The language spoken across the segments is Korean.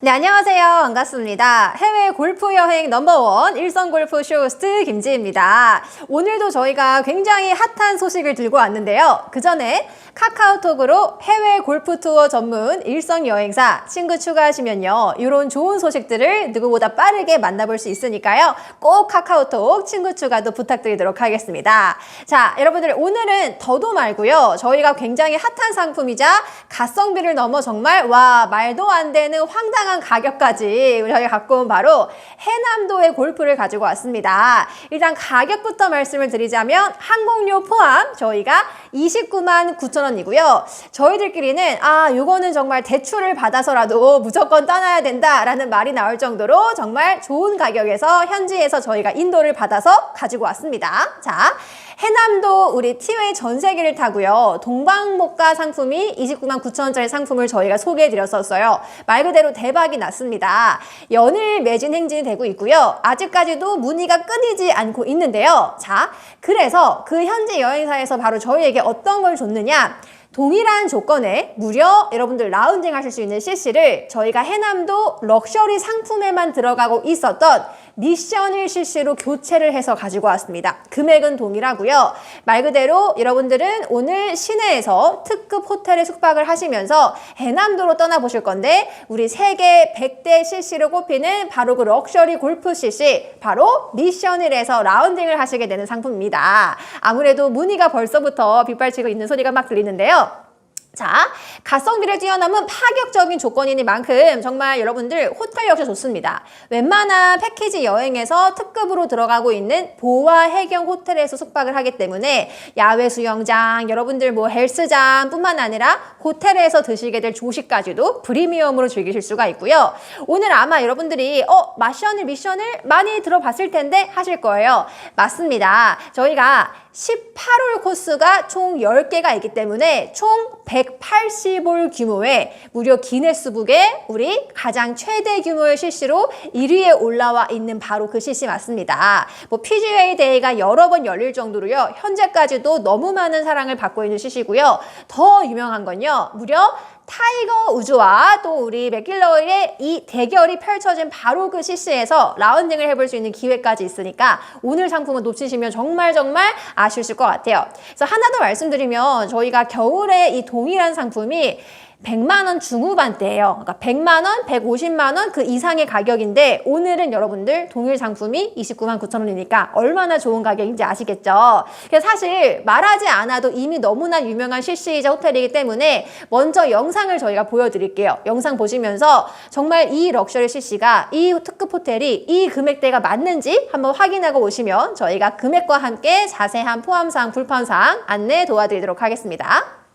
네, 안녕하세요. 반갑습니다. 해외 골프 여행 넘버원 일선 골프 쇼호스트 김지입니다. 오늘도 저희가 굉장히 핫한 소식을 들고 왔는데요. 그 전에 카카오톡으로 해외 골프 투어 전문 일선 여행사 친구 추가하시면요. 이런 좋은 소식들을 누구보다 빠르게 만나볼 수 있으니까요. 꼭 카카오톡 친구 추가도 부탁드리도록 하겠습니다. 자, 여러분들 오늘은 더도 말고요. 저희가 굉장히 핫한 상품이자 가성비를 넘어 정말 와 말도 안 되는 황당한 가격까지 저희가 갖고 온 바로 해남도의 골프를 가지고 왔습니다. 일단 가격부터 말씀을 드리자면 항공료 포함 저희가 29만 9천 원이고요. 저희들끼리는 아 요거는 정말 대출을 받아서라도 무조건 떠나야 된다라는 말이 나올 정도로 정말 좋은 가격에서 현지에서 저희가 인도를 받아서 가지고 왔습니다. 자. 해남도 우리 티웨이 전세기를 타고요. 동방목가 상품이 29만 9천 원짜리 상품을 저희가 소개해 드렸었어요. 말 그대로 대박이 났습니다. 연일 매진 행진이 되고 있고요. 아직까지도 문의가 끊이지 않고 있는데요. 자, 그래서 그 현지 여행사에서 바로 저희에게 어떤 걸 줬느냐? 동일한 조건에 무려 여러분들 라운딩 하실 수 있는 CC를 저희가 해남도 럭셔리 상품에만 들어가고 있었던 미션을 CC로 교체를 해서 가지고 왔습니다. 금액은 동일하고요. 말 그대로 여러분들은 오늘 시내에서 특급 호텔에 숙박을 하시면서 해남도로 떠나보실 건데 우리 세계 100대 CC로 꼽히는 바로 그 럭셔리 골프 CC 바로 미션을 해서 라운딩을 하시게 되는 상품입니다. 아무래도 문의가 벌써부터 빗발치고 있는 소리가 막 들리는데요. 자, 가성비를 뛰어넘은 파격적인 조건이니 만큼 정말 여러분들 호텔 역시 좋습니다. 웬만한 패키지 여행에서 특급으로 들어가고 있는 보아 해경 호텔에서 숙박을 하기 때문에 야외 수영장, 여러분들 뭐 헬스장 뿐만 아니라 호텔에서 드시게 될 조식까지도 프리미엄으로 즐기실 수가 있고요. 오늘 아마 여러분들이 어, 마션을 미션을 많이 들어봤을 텐데 하실 거예요. 맞습니다. 저희가 18홀 코스가 총 10개가 있기 때문에 총 180홀 규모의 무려 기네스북에 우리 가장 최대 규모의 CC로 1위에 올라와 있는 바로 그 CC 맞습니다. 뭐 PGA 대회가 여러 번 열릴 정도로요. 현재까지도 너무 많은 사랑을 받고 있는 CC고요. 더 유명한 건요. 무려 타이거 우즈와 또 우리 맥길러의 이 대결이 펼쳐진 바로 그 CC에서 라운딩을 해볼 수 있는 기회까지 있으니까 오늘 상품은 놓치시면 정말 정말 아쉬우실 것 같아요. 그래서 하나 더 말씀드리면 저희가 겨울에 이 동일한 상품이 100만 원 중후반대예요. 그러니까 100만 원, 150만 원 그 이상의 가격인데 오늘은 여러분들 동일 상품이 29만 9천 원이니까 얼마나 좋은 가격인지 아시겠죠? 그래서 사실 말하지 않아도 이미 너무나 유명한 CC이자 호텔이기 때문에 먼저 영상을 저희가 보여드릴게요. 영상 보시면서 정말 이 럭셔리 CC가 이 특급 호텔이 이 금액대가 맞는지 한번 확인하고 오시면 저희가 금액과 함께 자세한 포함사항, 불편사항 안내 도와드리도록 하겠습니다.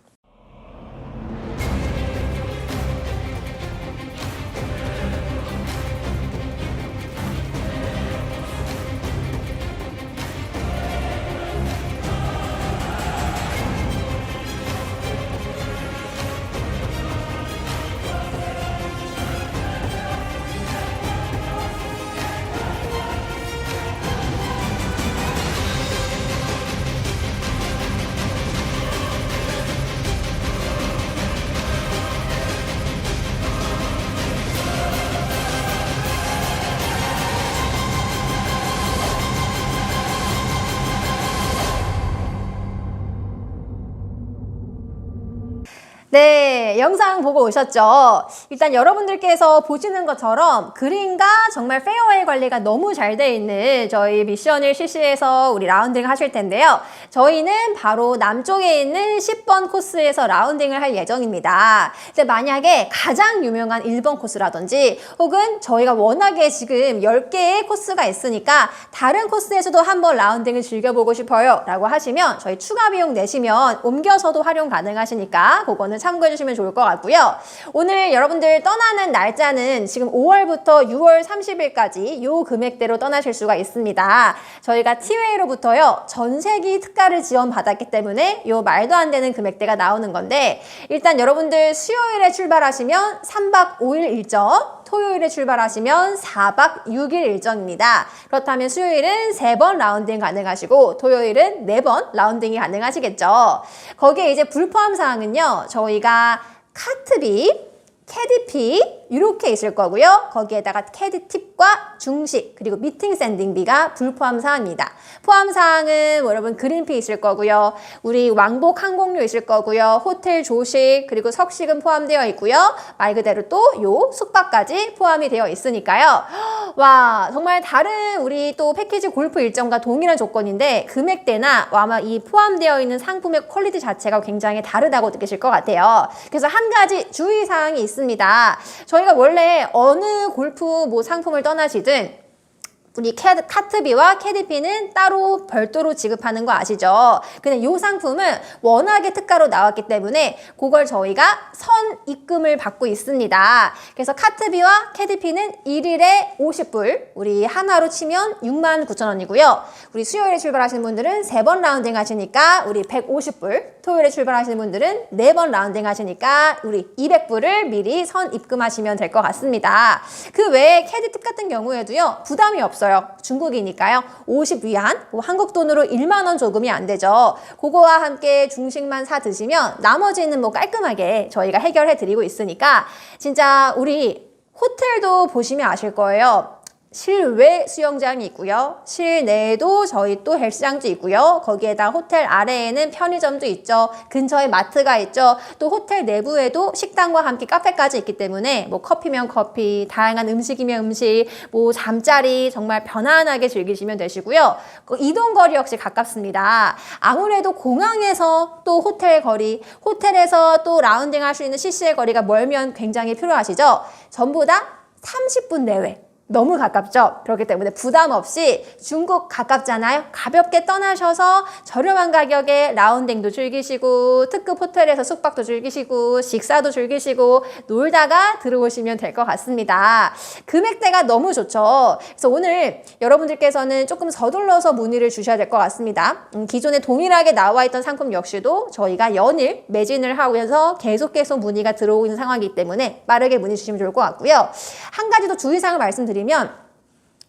네, 영상 보고 오셨죠? 일단 여러분들께서 보시는 것처럼 그린과 정말 페어웨이 관리가 너무 잘 돼 있는 저희 미션을 CC에서 우리 라운딩 하실 텐데요. 저희는 바로 남쪽에 있는 10번 코스에서 라운딩을 할 예정입니다. 근데 만약에 가장 유명한 1번 코스라든지 혹은 저희가 워낙에 지금 10개의 코스가 있으니까 다른 코스에서도 한번 라운딩을 즐겨보고 싶어요 라고 하시면 저희 추가 비용 내시면 옮겨서도 활용 가능하시니까 그거는 참고해 주시면 좋을 것 같고요. 오늘 여러분들 떠나는 날짜는 지금 5월부터 6월 30일까지 요 금액대로 떠나실 수가 있습니다. 저희가 티웨이로부터요. 전세기 특가를 지원받았기 때문에 요 말도 안 되는 금액대가 나오는 건데 일단 여러분들 수요일에 출발하시면 3박 5일 일정 토요일에 출발하시면 4박 6일 일정입니다. 그렇다면 수요일은 3번 라운딩 가능하시고 토요일은 4번 라운딩이 가능하시겠죠. 거기에 이제 불포함 사항은요. 저희 가 카트비 캐디피 이렇게 있을 거고요. 거기에다가 캐디 팁과 중식 그리고 미팅 샌딩비가 불포함 사항입니다. 포함 사항은 뭐 여러분 그린피 있을 거고요. 우리 왕복 항공료 있을 거고요. 호텔 조식 그리고 석식은 포함되어 있고요. 말 그대로 또 요 숙박까지 포함이 되어 있으니까요. 와 정말 다른 우리 또 패키지 골프 일정과 동일한 조건인데 금액대나 아마 이 포함되어 있는 상품의 퀄리티 자체가 굉장히 다르다고 느끼실 것 같아요. 그래서 한 가지 주의 사항이 있습니다. 저희가 원래 어느 골프 뭐 상품을 떠나시든 우리 캐, 카트비와 캐디피는 따로 별도로 지급하는 거 아시죠? 근데 이 상품은 워낙에 특가로 나왔기 때문에 그걸 저희가 선 입금을 받고 있습니다. 그래서 카트비와 캐디피는 1일에 50불, 우리 하나로 치면 6만 9천 원이고요. 우리 수요일에 출발하시는 분들은 세 번 라운딩 하시니까 우리 150불, 토요일에 출발하시는 분들은 네 번 라운딩 하시니까 우리 200불을 미리 선 입금하시면 될 것 같습니다. 그 외에 캐디 팁 같은 경우에도요, 부담이 없어요. 중국이니까요. 50 위안, 뭐 한국 돈으로 1만 원 조금이 안 되죠. 그거와 함께 중식만 사 드시면 나머지는 뭐 깔끔하게 저희가 해결해 드리고 있으니까 진짜 우리 호텔도 보시면 아실 거예요. 실외 수영장이 있고요. 실내에도 저희 또 헬스장도 있고요. 거기에다 호텔 아래에는 편의점도 있죠. 근처에 마트가 있죠. 또 호텔 내부에도 식당과 함께 카페까지 있기 때문에 뭐 커피면 커피, 다양한 음식이면 음식, 뭐 잠자리 정말 편안하게 즐기시면 되시고요. 그 이동 거리 역시 가깝습니다. 아무래도 공항에서 또 호텔 거리, 호텔에서 또 라운딩 할 수 있는 CC의 거리가 멀면 굉장히 필요하시죠. 전부 다 30분 내외. 너무 가깝죠? 그렇기 때문에 부담 없이 중국 가깝잖아요? 가볍게 떠나셔서 저렴한 가격에 라운딩도 즐기시고 특급 호텔에서 숙박도 즐기시고 식사도 즐기시고 놀다가 들어오시면 될 것 같습니다. 금액대가 너무 좋죠? 그래서 오늘 여러분들께서는 조금 서둘러서 문의를 주셔야 될 것 같습니다. 음, 기존에 동일하게 나와 있던 상품 역시도 저희가 연일 매진을 하면서 계속 계속 문의가 들어오는 상황이기 때문에 빠르게 문의 주시면 좋을 것 같고요. 한 가지 더 주의사항을 말씀드리면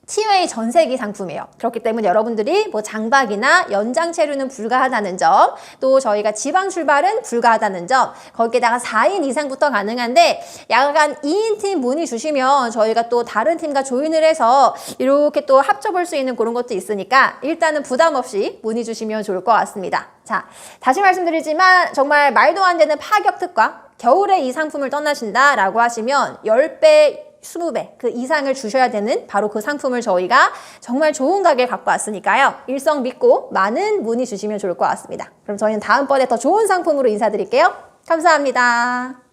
티웨이 전세기 상품이에요. 그렇기 때문에 여러분들이 뭐 장박이나 연장 체류는 불가하다는 점, 또 저희가 지방 출발은 불가하다는 점, 거기에다가 4인 이상부터 가능한데 약간 2인 팀 문의 주시면 저희가 또 다른 팀과 조인을 해서 이렇게 또 합쳐볼 수 있는 그런 것도 있으니까 일단은 부담 없이 문의 주시면 좋을 것 같습니다. 자, 다시 말씀드리지만 정말 말도 안 되는 파격 특가, 겨울에 이 상품을 떠나신다라고 하시면 10배 20배 그 이상을 주셔야 되는 바로 그 상품을 저희가 정말 좋은 가격에 갖고 왔으니까요. 일성 믿고 많은 문의 주시면 좋을 것 같습니다. 그럼 저희는 다음번에 더 좋은 상품으로 인사드릴게요. 감사합니다.